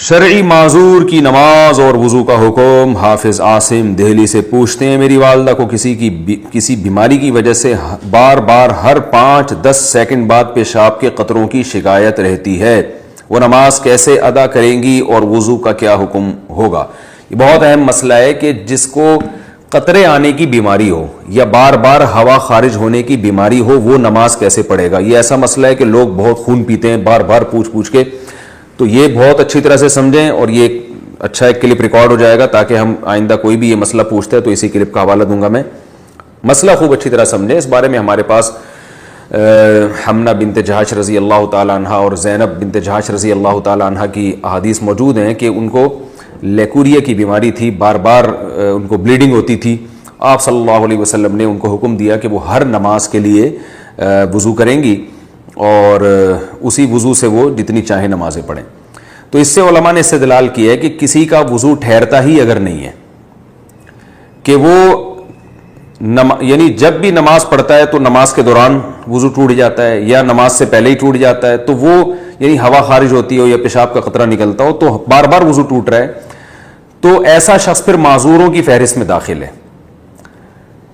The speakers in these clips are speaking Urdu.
شرعی معذور کی نماز اور وضو کا حکم، حافظ عاصم دہلی سے پوچھتے ہیں، میری والدہ کو کسی کی کسی بیماری کی وجہ سے بار بار ہر پانچ دس سیکنڈ بعد پیشاب کے قطروں کی شکایت رہتی ہے۔ وہ نماز کیسے ادا کریں گی اور وضو کا کیا حکم ہوگا؟ یہ بہت اہم مسئلہ ہے کہ جس کو قطرے آنے کی بیماری ہو یا بار بار ہوا خارج ہونے کی بیماری ہو، وہ نماز کیسے پڑھے گا؟ یہ ایسا مسئلہ ہے کہ لوگ بہت خون پیتے ہیں، بار بار پوچھ پوچھ کے تو یہ بہت اچھی طرح سے سمجھیں اور یہ اچھا ایک کلپ ریکارڈ ہو جائے گا تاکہ ہم آئندہ کوئی بھی یہ مسئلہ پوچھتے ہیں تو اسی کلپ کا حوالہ دوں گا میں۔ مسئلہ خوب اچھی طرح سمجھیں۔ اس بارے میں ہمارے پاس ہمنا بنت جہاش رضی اللہ تعالیٰ عنہ اور زینب بنت جہاش رضی اللہ تعالیٰ عنہ کی احادیث موجود ہیں کہ ان کو لیکوریا کی بیماری تھی۔ بار بار ان کو بلیڈنگ ہوتی تھی۔ آپ صلی اللہ علیہ وسلم نے ان کو حکم دیا کہ وہ ہر نماز کے لیے وضو کریں گی۔ اور اسی وضو سے وہ جتنی چاہیں نمازیں پڑھیں۔ تو اس سے علماء نے استدلال کیا ہے کہ کسی کا وضو ٹھہرتا ہی اگر نہیں ہے، کہ وہ نم... یعنی جب بھی نماز پڑھتا ہے تو نماز کے دوران وضو ٹوٹ جاتا ہے یا نماز سے پہلے ہی ٹوٹ جاتا ہے، تو وہ یعنی ہوا خارج ہوتی ہو یا پیشاب کا قطرہ نکلتا ہو تو بار بار وضو ٹوٹ رہا ہے۔ تو ایسا شخص پھر معذوروں کی فہرست میں داخل ہے۔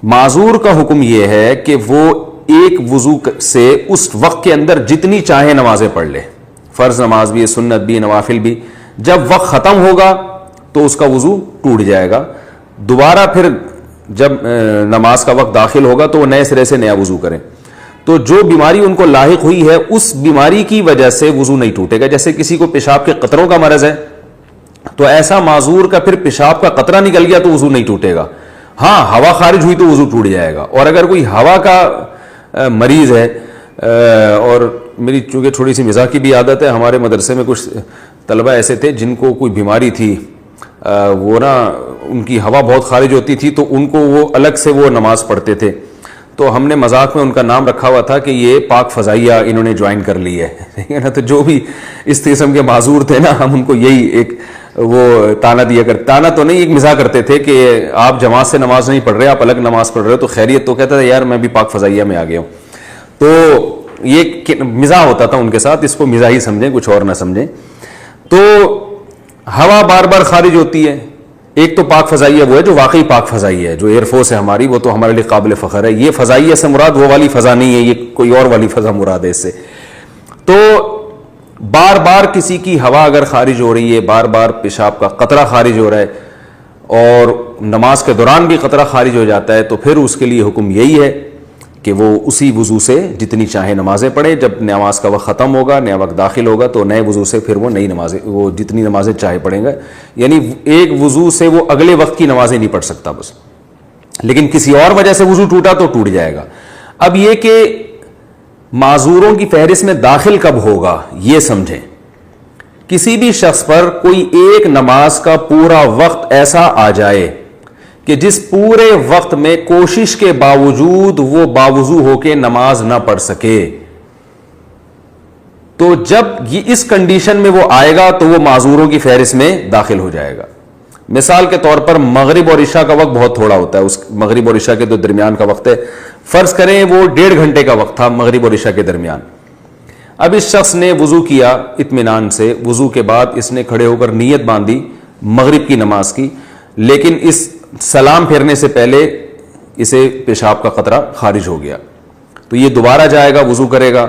معذور کا حکم یہ ہے کہ وہ ایک وضو سے اس وقت کے اندر جتنی چاہے نمازیں پڑھ لے۔ فرض نماز بھی سنت بھی نوافل بھی۔ جب وقت ختم ہوگا تو اس کا وضو ٹوٹ جائے گا۔ دوبارہ پھر جب نماز کا وقت داخل ہوگا تو وہ نئے سرے سے نیا وضو کریں۔ تو جو بیماری ان کو لاحق ہوئی ہے، اس بیماری کی وجہ سے وضو نہیں ٹوٹے گا۔ جیسے کسی کو پیشاب کے قطروں کا مرض ہے، تو ایسا معذور کا پھر پیشاب کا قطرہ نکل گیا تو وضو نہیں ٹوٹے گا۔ ہاں ہوا خارج ہوئی تو وضو ٹوٹ جائے گا۔ اور اگر کوئی ہوا کا مریض ہے اور میری چونکہ تھوڑی سی مزاح کی بھی عادت ہے، ہمارے مدرسے میں کچھ طلبہ ایسے تھے جن کو کوئی بیماری تھی وہ نا ان کی ہوا بہت خارج ہوتی تھی، تو ان کو وہ الگ سے وہ نماز پڑھتے تھے۔ تو ہم نے مذاق میں ان کا نام رکھا ہوا تھا کہ یہ پاک فضائیہ انہوں نے جوائن کر لی ہے نا؟ تو جو بھی اس قسم کے معذور تھے نا، ہم ان کو یہی ایک وہ تانا دیا کر، تانا تو نہیں، ایک مزاح کرتے تھے کہ آپ جماعت سے نماز نہیں پڑھ رہے، آپ الگ نماز پڑھ رہے ہو، تو خیریت تو کہتا تھا، یار میں بھی پاک فضائیہ میں آ گیا ہوں۔ تو یہ مزاح ہوتا تھا ان کے ساتھ، اس کو مزاح ہی سمجھیں، کچھ اور نہ سمجھیں۔ تو ہوا بار بار خارج ہوتی ہے۔ ایک تو پاک فضائیہ وہ ہے جو واقعی پاک فضائی ہے، جو ایئر فورس ہے ہماری، وہ تو ہمارے لیے قابل فخر ہے۔ یہ فضائیہ سے مراد وہ والی فضا نہیں ہے، یہ کوئی اور والی فضا مراد ہے اس سے۔ تو بار بار کسی کی ہوا اگر خارج ہو رہی ہے، بار بار پیشاب کا قطرہ خارج ہو رہا ہے اور نماز کے دوران بھی قطرہ خارج ہو جاتا ہے، تو پھر اس کے لیے حکم یہی ہے کہ وہ اسی وضو سے جتنی چاہے نمازیں پڑھے جب نماز کا وقت ختم ہوگا، نیا وقت داخل ہوگا، تو نئے وضو سے پھر وہ نئی نمازیں، وہ جتنی نمازیں چاہے پڑھیں گا یعنی ایک وضو سے وہ اگلے وقت کی نمازیں نہیں پڑھ سکتا بس۔ لیکن کسی اور وجہ سے وضو ٹوٹا تو ٹوٹ جائے گا۔ اب یہ کہ معذوروں کی فہرست میں داخل کب ہوگا؟ یہ سمجھیں۔ کسی بھی شخص پر کوئی ایک نماز کا پورا وقت ایسا آ جائے کہ جس پورے وقت میں کوشش کے باوجود وہ باوضو ہو کے نماز نہ پڑھ سکے۔ تو جب یہ اس کنڈیشن میں وہ آئے گا تو وہ معذوروں کی فہرست میں داخل ہو جائے گا۔ مثال کے طور پر مغرب اور عشاء کا وقت بہت تھوڑا ہوتا ہے، اس مغرب اور عشاء کے تو درمیان کا وقت ہے، فرض کریں وہ ڈیڑھ گھنٹے کا وقت تھا مغرب اور عشاء کے درمیان۔ اب اس شخص نے وضو کیا اطمینان سے، وضو کے بعد اس نے کھڑے ہو کر نیت باندھی مغرب کی نماز کی، لیکن اس سلام پھیرنے سے پہلے اسے پیشاب کا خطرہ خارج ہو گیا۔ تو یہ دوبارہ جائے گا، وضو کرے گا۔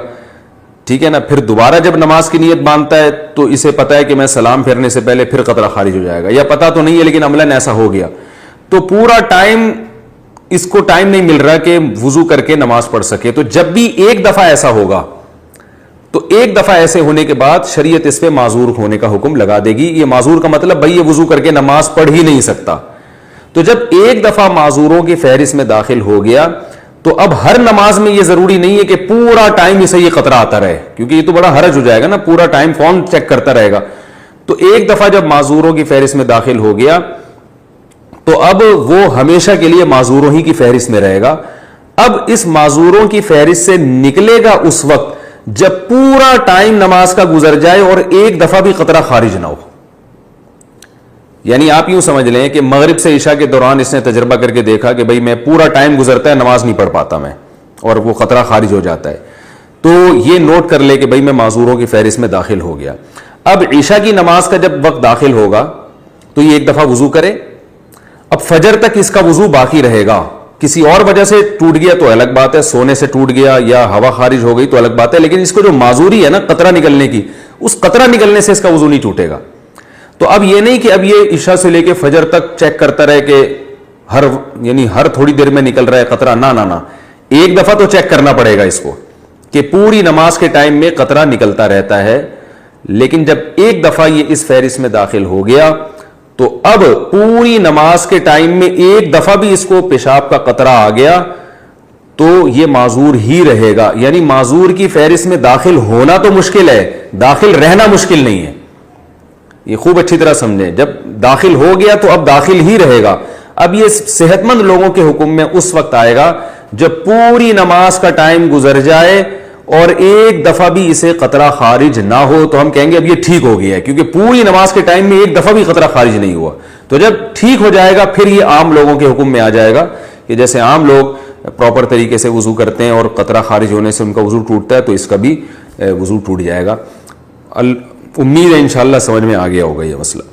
ٹھیک ہے نا، پھر دوبارہ جب نماز کی نیت باندھتا ہے تو اسے پتا ہے کہ میں سلام پھیرنے سے پہلے پھر قطرہ خارج ہو جائے گا۔ یا پتا تو نہیں ہے لیکن عملہ ایسا ہو گیا۔ تو پورا ٹائم اس کو ٹائم نہیں مل رہا کہ وضو کر کے نماز پڑھ سکے۔ تو جب بھی ایک دفعہ ایسا ہوگا، تو ایک دفعہ ایسے ہونے کے بعد شریعت اس پہ معذور ہونے کا حکم لگا دے گی۔ یہ معذور کا مطلب بھائی یہ وضو کر کے نماز پڑھ ہی نہیں سکتا۔ تو جب ایک دفعہ معذوروں کی فہرست میں داخل ہو گیا تو اب ہر نماز میں یہ ضروری نہیں ہے کہ پورا ٹائم اسے یہ قطرہ آتا رہے، کیونکہ یہ تو بڑا حرج ہو جائے گا نا، پورا ٹائم کون چیک کرتا رہے گا۔ تو ایک دفعہ جب معذوروں کی فہرست میں داخل ہو گیا، تو اب وہ ہمیشہ کے لیے معذوروں ہی کی فہرست میں رہے گا۔ اب اس معذوروں کی فہرست سے نکلے گا اس وقت جب پورا ٹائم نماز کا گزر جائے اور ایک دفعہ بھی قطرہ خارج نہ ہو۔ یعنی آپ یوں سمجھ لیں کہ مغرب سے عشاء کے دوران اس نے تجربہ کر کے دیکھا کہ بھائی میں پورا ٹائم گزرتا ہے، نماز نہیں پڑھ پاتا میں، اور وہ خطرہ خارج ہو جاتا ہے۔ تو یہ نوٹ کر لے کہ بھائی میں معذوروں کی فہرست میں داخل ہو گیا۔ اب عشاء کی نماز کا جب وقت داخل ہوگا، تو یہ ایک دفعہ وضو کرے۔ اب فجر تک اس کا وضو باقی رہے گا۔ کسی اور وجہ سے ٹوٹ گیا تو الگ بات ہے، سونے سے ٹوٹ گیا یا ہوا خارج ہو گئی تو الگ بات ہے، لیکن اس کو جو معذوری ہے نا، قطرہ نکلنے کی، اس قطرہ نکلنے سے اس کا وضو نہیں ٹوٹے گا۔ تو اب یہ نہیں کہ اب یہ عشاء سے لے کے فجر تک چیک کرتا رہے کہ ہر یعنی ہر تھوڑی دیر میں نکل رہا ہے قطرہ، نہ نہ نہ۔ ایک دفعہ تو چیک کرنا پڑے گا اس کو کہ پوری نماز کے ٹائم میں قطرہ نکلتا رہتا ہے۔ لیکن جب ایک دفعہ یہ اس فہرست میں داخل ہو گیا تو اب پوری نماز کے ٹائم میں ایک دفعہ بھی اس کو پیشاب کا قطرہ آ گیا تو یہ معذور ہی رہے گا۔ یعنی معذور کی فہرست میں داخل ہونا تو مشکل ہے، داخل رہنا مشکل نہیں ہے۔ یہ خوب اچھی طرح سمجھیں۔ جب داخل ہو گیا تو اب داخل ہی رہے گا۔ اب یہ صحت مند لوگوں کے حکم میں اس وقت آئے گا جب پوری نماز کا ٹائم گزر جائے اور ایک دفعہ بھی اسے قطرہ خارج نہ ہو تو ہم کہیں گے اب یہ ٹھیک ہو گیا ہے، کیونکہ پوری نماز کے ٹائم میں ایک دفعہ بھی قطرہ خارج نہیں ہوا۔ تو جب ٹھیک ہو جائے گا، پھر یہ عام لوگوں کے حکم میں آ جائے گا کہ جیسے عام لوگ پراپر طریقے سے وضو کرتے ہیں اور قطرہ خارج ہونے سے ان کا وضو ٹوٹتا ہے تو اس کا بھی وضو ٹوٹ جائے گا۔ امید ہے انشاءاللہ سمجھ میں آ گیا ہوگا یہ مسئلہ۔